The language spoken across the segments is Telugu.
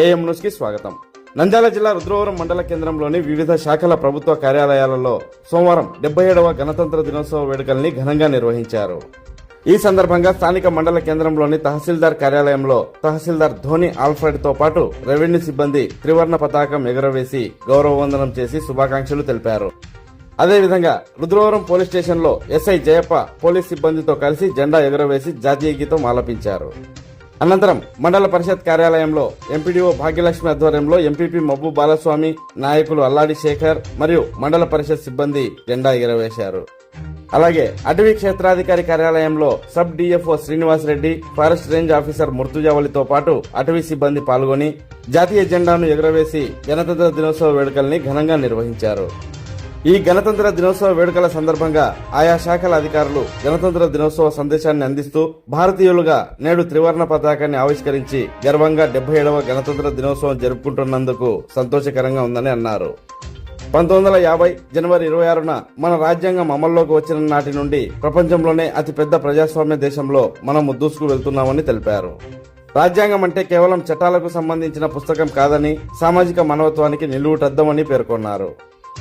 ఏఎం న్యూస్కి స్వాగతం. నంద్యాల జిల్లా రుద్రవరం మండల కేంద్రంలోని వివిధ శాఖల ప్రభుత్వ కార్యాలయాలలో సోమవారం డెబ్బై ఏడవ గణతంత్ర దినోత్సవ వేడుకల్ని ఘనంగా నిర్వహించారు. ఈ సందర్భంగా స్థానిక మండల కేంద్రంలోని తహసీల్దార్ కార్యాలయంలో తహసీల్దార్ ధోని ఆల్ఫ్రెడ్తో పాటు రెవెన్యూ సిబ్బంది త్రివర్ణ పతాకం ఎగురవేసి గౌరవ వందనం చేసి శుభాకాంక్షలు తెలిపారు. అదేవిధంగా రుద్రవరం పోలీస్ స్టేషన్లో ఎస్ఐ జయప్ప పోలీస్ సిబ్బందితో కలిసి జెండా ఎగురవేసి జాతీయ గీతం ఆలపించారు. అనంతరం మండల పరిషత్ కార్యాలయంలో ఎంపీడీఓ భాగ్యలక్ష్మి ఆధ్వర్యంలో ఎంపీపీ మబ్బు బాలస్వామి నాయకులు అల్లాడి శేఖర్ మరియు మండల పరిషత్ సిబ్బంది జెండా ఎగురవేశారు. అలాగే అటవీ క్షేత్రాధికారి కార్యాలయంలో sub DFO Srinivas Reddy forest range officer ముర్తుజావళితో పాటు అటవీ సిబ్బంది పాల్గొని జాతీయ జెండాను ఎగురవేసి గణతంత్ర దినోత్సవ వేడుకల్ని ఘనంగా నిర్వహించారు. ఈ గణతంత్ర దినోత్సవ వేడుకల సందర్భంగా ఆయా శాఖల అధికారులు గణతంత్ర దినోత్సవ సందేశాన్ని అందిస్తూ భారతీయులుగా నేడు త్రివర్ణ పతాకాన్ని ఆవిష్కరించి గర్వంగా డెబ్బై ఏడవ గణతంత్ర దినోత్సవం జరుపుకుంటున్నందుకు సంతోషకరంగా ఉందని అన్నారు. పంతొమ్మిది వందల యాభై జనవరి ఇరవై ఆరున మన రాజ్యాంగం అమల్లోకి వచ్చిన నాటి నుండి ప్రపంచంలోనే అతిపెద్ద ప్రజాస్వామ్య దేశంలో మనం దూసుకు వెళ్తున్నామని తెలిపారు. రాజ్యాంగం అంటే కేవలం చట్టాలకు సంబంధించిన పుస్తకం కాదని సామాజిక మనవత్వానికి నిలువుటద్దమని పేర్కొన్నారు.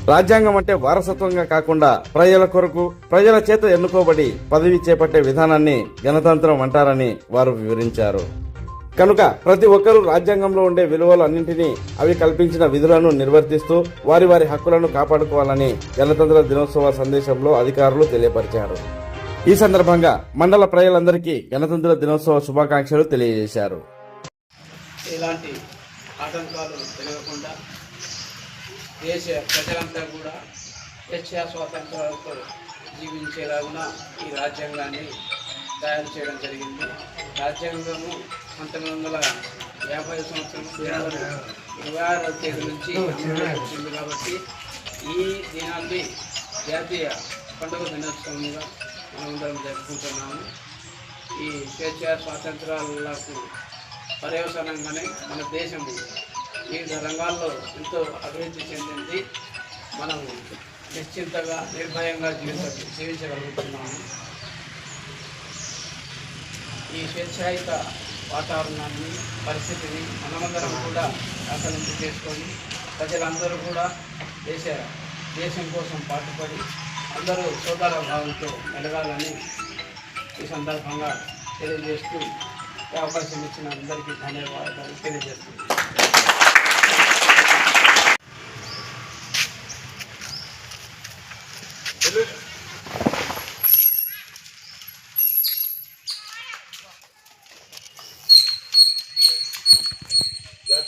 రాజ్యాంగం అంటే వారసత్వంగా కాకుండా ప్రజల కొరకు ప్రజల చేత ఎన్నుకోబడి పదవి చేపట్టే విధానాన్ని గణతంత్రం అంటారని వారు వివరించారు. కనుక ప్రతి ఒక్కరూ రాజ్యాంగంలో ఉండే విలువలు అన్నింటినీ అవి కల్పించిన విధులను నిర్వర్తిస్తూ వారి వారి హక్కులను కాపాడుకోవాలని గణతంత్ర దినోత్సవ సందేశంలో అధికారులు తెలియపరిచారు. ఈ సందర్భంగా మండల ప్రజలందరికీ గణతంత్ర దినోత్సవ శుభాకాంక్షలు తెలియజేశారు. ఇలాంటి ఆటంకాలు జరగకుండా దేశ ప్రజలంతా కూడా స్వేచ్ఛా స్వాతంత్రాలతో జీవించేలాగున ఈ రాజ్యాంగాన్ని తయారు చేయడం జరిగింది. రాజ్యాంగము పంతొమ్మిది వందల యాభై సంవత్సరం ఇరవై ఆరవ తేదీ నుంచి వచ్చింది కాబట్టి ఈ దినాన్ని జాతీయ పండుగ దినోత్సవంగా మనందరం జరుపుకుంటున్నాము. ఈ స్వేచ్ఛ స్వాతంత్రాలకు పర్యవసానంగానే మన దేశం వివిధ రంగాల్లో ఎంతో అభివృద్ధి చెందింది. మనం నిశ్చింతగా నిర్భయంగా జీవిత జీవించగలుగుతున్నాము. ఈ స్వేచ్ఛాయుత వాతావరణాన్ని పరిస్థితిని మనమందరం కూడా ఆకలింపు చేసుకొని ప్రజలందరూ కూడా దేశ దేశం కోసం పాటుపడి అందరూ సోదర భావంతో మెలగాలని ఈ సందర్భంగా తెలియజేస్తూ అవకాశం ఇచ్చిన అందరికీ ధన్యవాదాలు తెలియజేస్తున్నాను.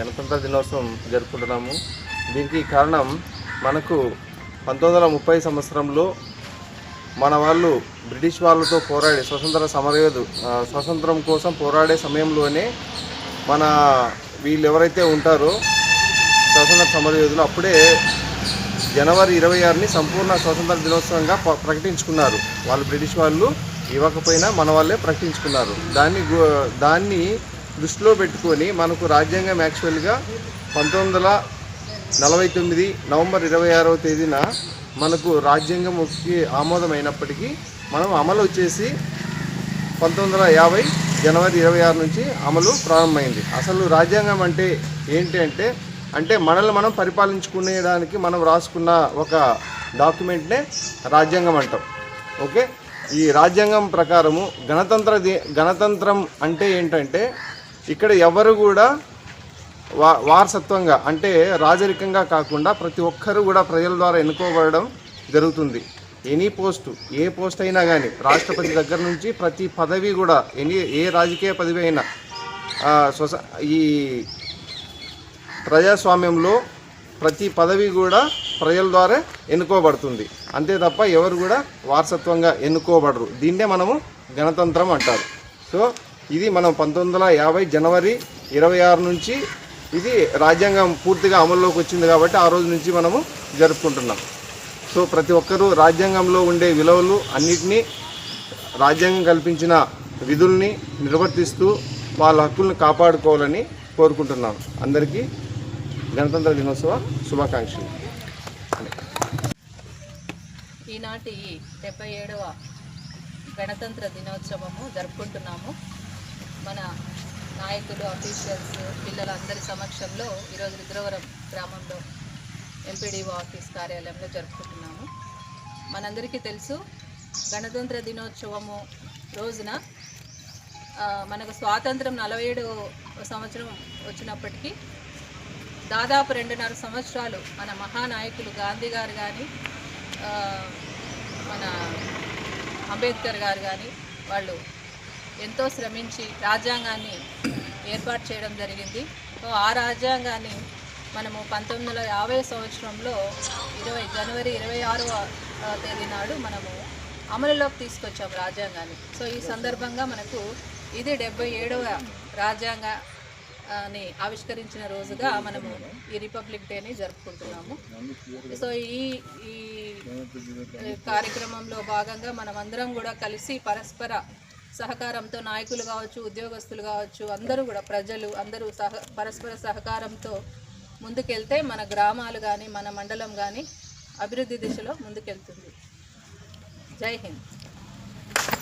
గణతంత్ర దినోత్సవం జరుపుకుంటున్నాము. దీనికి కారణం మనకు పంతొమ్మిది వందల ముప్పై సంవత్సరంలో మన వాళ్ళు బ్రిటిష్ వాళ్ళతో పోరాడే స్వతంత్ర సమరయోధు స్వతంత్రం కోసం పోరాడే సమయంలోనే మన వీళ్ళు ఎవరైతే ఉంటారో స్వతంత్ర సమరయోధులు అప్పుడే జనవరి ఇరవై ఆరుని సంపూర్ణ స్వతంత్ర దినోత్సవంగా ప్రకటించుకున్నారు. వాళ్ళు బ్రిటిష్ వాళ్ళు ఇవ్వకపోయినా మన వాళ్ళే ప్రకటించుకున్నారు. దాన్ని దాన్ని దృష్టిలో పెట్టుకొని మనకు రాజ్యాంగం యాక్చువల్గా పంతొమ్మిది వందల నలభై తొమ్మిది నవంబర్ ఇరవై ఆరవ తేదీన మనకు రాజ్యాంగం ఒకటి ఆమోదమైనప్పటికీ మనం అమలు వచ్చేసి పంతొమ్మిది వందల యాభై జనవరి ఇరవై ఆరు నుంచి అమలు ప్రారంభమైంది. అసలు రాజ్యాంగం అంటే ఏంటి అంటే అంటే మనల్ని మనం పరిపాలించుకునేదానికి మనం రాసుకున్న ఒక డాక్యుమెంట్నే రాజ్యాంగం అంటాం. ఓకే? ఈ రాజ్యాంగం ప్రకారము గణతంత్ర ది- గణతంత్రం అంటే ఏంటంటే ఇక్కడ ఎవరు కూడా వా వారసత్వంగా అంటే రాజరికంగా కాకుండా ప్రతి ఒక్కరు కూడా ప్రజల ద్వారా ఎన్నుకోబడడం జరుగుతుంది. ఎనీ పోస్టు ఏ పోస్ట్ అయినా కానీ రాష్ట్రపతి దగ్గర నుంచి ప్రతి పదవి కూడా ఎనీ ఏ రాజకీయ పదవి అయినా సొస ఈ ప్రజాస్వామ్యంలో ప్రతి పదవి కూడా ప్రజల ద్వారా ఎన్నుకోబడుతుంది. అంతే తప్ప ఎవరు కూడా వారసత్వంగా ఎన్నుకోబడరు. దీన్నే మనము గణతంత్రం అంటారు. సో ఇది మనం పంతొమ్మిది యాభై జనవరి ఇరవై ఆరు నుంచి ఇది రాజ్యాంగం పూర్తిగా అమల్లోకి వచ్చింది కాబట్టి ఆ రోజు నుంచి మనము జరుపుకుంటున్నాం. సో ప్రతి ఒక్కరూ రాజ్యాంగంలో ఉండే విలువలు అన్నిటినీ రాజ్యాంగం కల్పించిన విధుల్ని నిర్వర్తిస్తూ వాళ్ళ హక్కుల్ని కాపాడుకోవాలని కోరుకుంటున్నాం. అందరికీ గణతంత్ర దినోత్సవ శుభాకాంక్షలు. ఈనాటి డెబ్బై ఏడవ గణతంత్ర దినోత్సవము జరుపుకుంటున్నాము. మన నాయకులు అఫీషియల్స్ పిల్లలందరి సమక్షంలో ఈరోజు రుద్రవరం గ్రామంలో ఎంపీడీఓ ఆఫీస్ కార్యాలయంలో జరుపుకుంటున్నాము. మనందరికీ తెలుసు గణతంత్ర దినోత్సవము రోజున మనకు స్వాతంత్రం నలభై ఏడు సంవత్సరం వచ్చినప్పటికీ దాదాపు రెండున్నర సంవత్సరాలు మన మహానాయకులు గాంధీ గారు కానీ మన అంబేద్కర్ గారు కానీ వాళ్ళు ఎంతో శ్రమించి రాజ్యాంగాన్ని ఏర్పాటు చేయడం జరిగింది. సో ఆ రాజ్యాంగాన్ని మనము పంతొమ్మిది వందల యాభై సంవత్సరంలో ఇరవై జనవరి ఇరవై ఆరవ తేదీ నాడు మనము అమలులోకి తీసుకొచ్చాం రాజ్యాంగాన్ని. సో ఈ సందర్భంగా మనకు ఇది డెబ్బై ఏడవ రాజ్యాంగాన్ని ఆవిష్కరించిన రోజుగా మనము ఈ రిపబ్లిక్ డేని జరుపుకుంటున్నాము. సో ఈ ఈ కార్యక్రమంలో భాగంగా మనమందరం కూడా కలిసి పరస్పర సహకారంతో నాయకులు కావచ్చు ఉద్యోగస్తులు కావచ్చు అందరూ కూడా ప్రజలు అందరూ సహ పరస్పర సహకారంతో ముందుకెళ్తే మన గ్రామాలు కానీ మన మండలం కానీ అభివృద్ధి దిశలో ముందుకెళ్తుంది. జై హింద్.